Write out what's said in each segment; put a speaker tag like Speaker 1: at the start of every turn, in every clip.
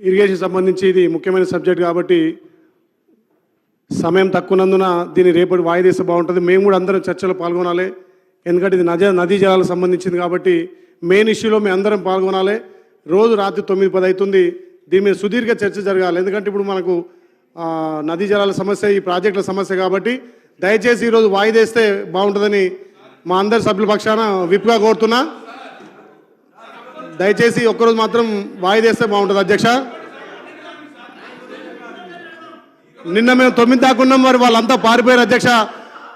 Speaker 1: Irrigation సంబంధించి ఇది ముఖ్యమైన సబ్జెక్ట్ కాబట్టి సమయం తక్కువనందున దీన్ని రేపటి వాయిదేస్తే బాగుంటుంది. మేము కూడా అందరం చర్చలో పాల్గొనాలి. ఎందుకంటే ఇది నది నదీ జలాలకు సంబంధించింది కాబట్టి మెయిన్ ఇష్యూలో మేము అందరం పాల్గొనాలి. రోజు రాత్రి తొమ్మిది పది అవుతుంది. దీని మీద సుదీర్ఘ చర్చ జరగాలి. ఎందుకంటే ఇప్పుడు మనకు నదీ జలాల సమస్య ఈ ప్రాజెక్టుల సమస్య కాబట్టి దయచేసి ఈరోజు వాయిదేస్తే బాగుంటుందని మా అందరి సభ్యుల పక్షాన విప్గా కోరుతున్నా. దయచేసి ఒక్కరోజు మాత్రం వాయిదేస్తే బాగుంటుంది అధ్యక్ష. నిన్న మేము తొమ్మిది దాకా ఉన్నాం మరి వాళ్ళంతా పారిపోయారు అధ్యక్ష.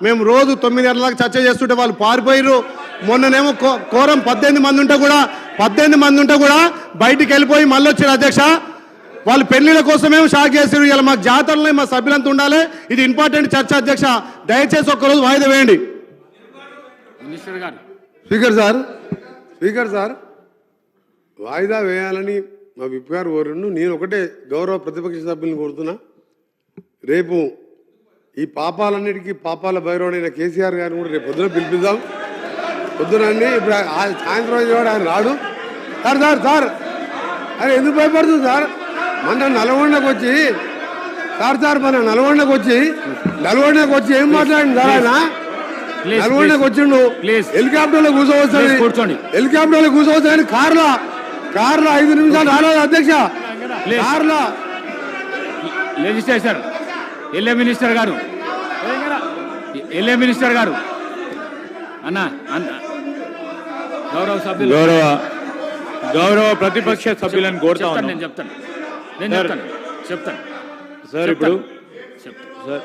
Speaker 1: మేము రోజు తొమ్మిది గంటలకు చర్చ చేస్తుంటే వాళ్ళు పారిపోయారు మొన్ననేమో కో- కోరం పద్దెనిమిది మంది ఉంటే కూడా పద్దెనిమిది మంది ఉంటే కూడా బయటికి వెళ్ళిపోయి మళ్ళీ వచ్చారు అధ్యక్ష. వాళ్ళు పెళ్ళిళ్ళ కోసమేమో షాక్ చేసారు ఇలా మాకు జాతరలో మా సభ్యులంతా ఉండాలి. ఇది ఇంపార్టెంట్ చర్చ అధ్యక్ష. దయచేసి ఒక్కరోజు వాయిదా వేయండి.
Speaker 2: గారు.
Speaker 3: Speaker sir speaker sir. వాయిదా వేయాలని మా విప్ గారు కోరును నేను ఒకటే గౌరవ ప్రతిపక్ష సభ్యులను కోరుతున్నా. రేపు ఈ పాపాలన్నిటికీ పాపాల భైరవుడైన కేసీఆర్ గారిని కూడా రేపు పొద్దున పిలిపిద్దాం. పొద్దున ఇప్పుడు సాయంత్రం కూడా ఆయన రాడు. Sir sir sir. అరే ఎందుకు భయపడుతుంది సార్? మన నల్గొండకు వచ్చి సార్ సార్ మన నల్గొండకు వచ్చి నల్గొండకు వచ్చి ఏం మాట్లాడింది సార్ ఆయన? నల్గొండకు. వచ్చిండు.
Speaker 2: Please.
Speaker 3: హెలికాప్టర్లో కూర్చోవచ్చని
Speaker 2: Please, కూర్చోండి.
Speaker 3: హెలికాప్టర్లో కూర్చోవచ్చని కార్లా కార్లో ఐదు నిమిషాలు రాలేదు అధ్యక్ష. కార్లా.
Speaker 2: లెజిస్లేచర్ ఎల్ఏ మినిస్టర్ గారు. ఎల్ఏ మినిస్టర్ గారు. అన్న అన్న గౌరవ సభ్యులు.
Speaker 4: గౌరవ గౌరవ ప్రతిపక్ష సభ్యులను కోరుతా
Speaker 2: చెప్తాను
Speaker 4: ఉన్నాం.
Speaker 2: నేను చెప్తాను. నేను. చెప్తాను. చెప్తాను.
Speaker 4: సార్ ఇప్పుడు?
Speaker 2: చెప్తాను.
Speaker 4: సార్.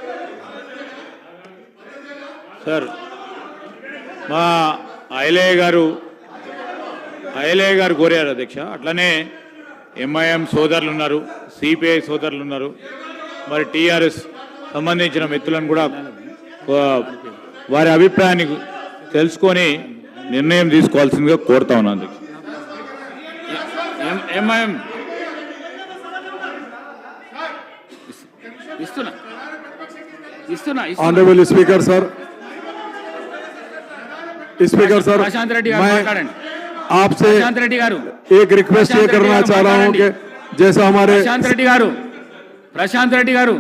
Speaker 4: సార్ మా ఐలయ్య గారు ఐఎల్ఏ గారు కోరారు అధ్యక్ష. అట్లనే ఎంఐఎం సోదరులు ఉన్నారు సిపిఐ సోదరులు ఉన్నారు. మరి టీఆర్ఎస్ సంబంధించిన మిత్రులను కూడా వారి అభిప్రాయాన్ని తెలుసుకొని నిర్ణయం తీసుకోవాల్సిందిగా కోరుతా
Speaker 2: ఉన్నా MIM.
Speaker 5: Honourable speaker sir
Speaker 2: speaker sir Prashant
Speaker 5: Reddy
Speaker 2: మాట్లాడండి.
Speaker 5: आपसे एक रिक्वेस्ट ये करना चाह रहा हूँ जैसे हमारे
Speaker 2: प्रशांत रेड्डी गारू। प्रशांत रेड्डी गारू।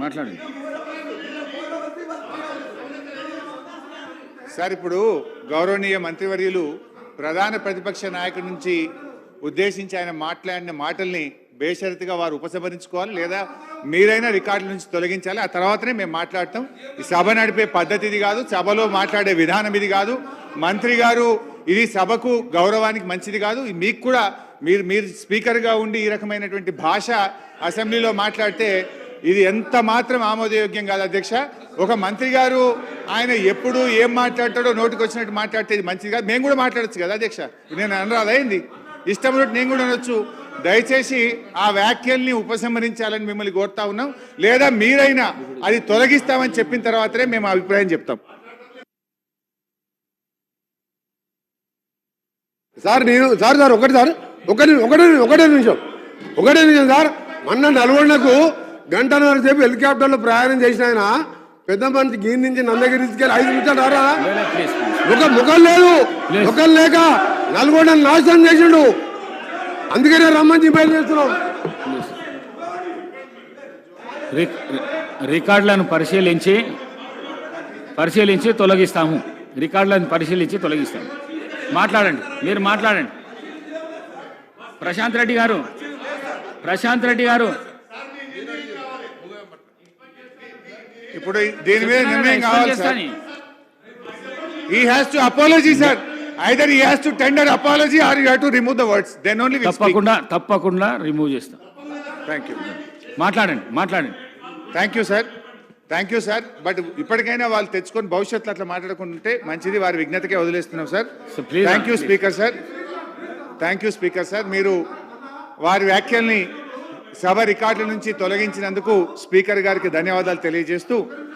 Speaker 2: మాట్లాడండి
Speaker 6: సార్ ఇప్పుడు గౌరవనీయ మంత్రివర్యులు ప్రధాన ప్రతిపక్ష నాయకుడి నుంచి ఉద్దేశించి ఆయన మాట్లాడిన మాటల్ని బేషరతుగా వారు ఉపసంహరించుకోవాలి లేదా మీరైనా రికార్డుల నుంచి తొలగించాలి. ఆ తర్వాతనే మేము మాట్లాడతాం. ఈ సభ నడిపే పద్ధతి ఇది కాదు. సభలో మాట్లాడే విధానం ఇది కాదు. మంత్రి గారు ఇది సభకు గౌరవానికి మంచిది కాదు. మీకు కూడా మీరు మీరు స్పీకర్గా ఉండి ఈ రకమైనటువంటి భాష అసెంబ్లీలో మాట్లాడితే ఇది ఎంత మాత్రం ఆమోదయోగ్యం కాదు అధ్యక్ష. ఒక మంత్రి గారు ఆయన ఎప్పుడు ఏం మాట్లాడతాడో నోటికి వచ్చినట్టు మాట్లాడితే ఇది మంచిది కాదు. మేము కూడా మాట్లాడొచ్చు కదా అధ్యక్ష. నేను అనరాదైంది ఇష్టం ఉన్నట్టు నేను కూడా అనొచ్చు. దయచేసి ఆ వ్యాఖ్యల్ని ఉపసంహరించాలని మిమ్మల్ని కోరుతా ఉన్నాం. లేదా మీరైనా అది తొలగిస్తామని చెప్పిన తర్వాతనే మేము అభిప్రాయం చెప్తాం.
Speaker 3: సార్ నేను సార్ సార్ ఒకటి సార్. ఒకటి ఒకటే ఒకటే నిమిషం. ఒకటే నిమిషం సార్. మొన్న నల్గొండకు గంటన్నర సేపు హెలికాప్టర్లో ప్రయాణం చేసిన ఆయన పెద్ద మనిషి గీర్ నుంచి నందగిరి తీసుకెళ్ళి ఐదు నిమిషాలు రారా?
Speaker 2: ప్లీజ్
Speaker 3: ముఖం లేదు. ముఖం లేక నల్గొండ నాశనం చేసిండు. అందుకనే రమ్మని చెప్పి చేస్తున్నాం.
Speaker 2: రికార్డులను పరిశీలించి పరిశీలించి తొలగిస్తాము. రికార్డులను పరిశీలించి తొలగిస్తాము. మాట్లాడండి మీరు మాట్లాడండి. ప్రశాంత్ రెడ్డి గారు ప్రశాంత్ రెడ్డి గారు
Speaker 6: ఇప్పుడు దీని మీద నిర్ణయం కావాలి sir apology, sir. Either he has to tender apology or you have to remove the words. Then only we speak.
Speaker 2: తప్పకుండా తప్పకుండా రిమూవ్ చేస్తాం
Speaker 6: Thank you.
Speaker 2: మాట్లాడండి మాట్లాడండి
Speaker 6: thank you sir thank you sir but ఇప్పటికైనా వాళ్ళు తెచ్చుకొని భవిష్యత్తులో అట్లా మాట్లాడకుండా ఉంటే మంచిది వారి విజ్ఞతకే వదిలేస్తున్నాం sir thank you. Speaker sir thank you speaker sir మీరు వారి వ్యాఖ్యల్ని సభ రికార్డుల నుంచి తొలగించినందుకు స్పీకర్ గారికి ధన్యవాదాలు తెలియజేస్తూ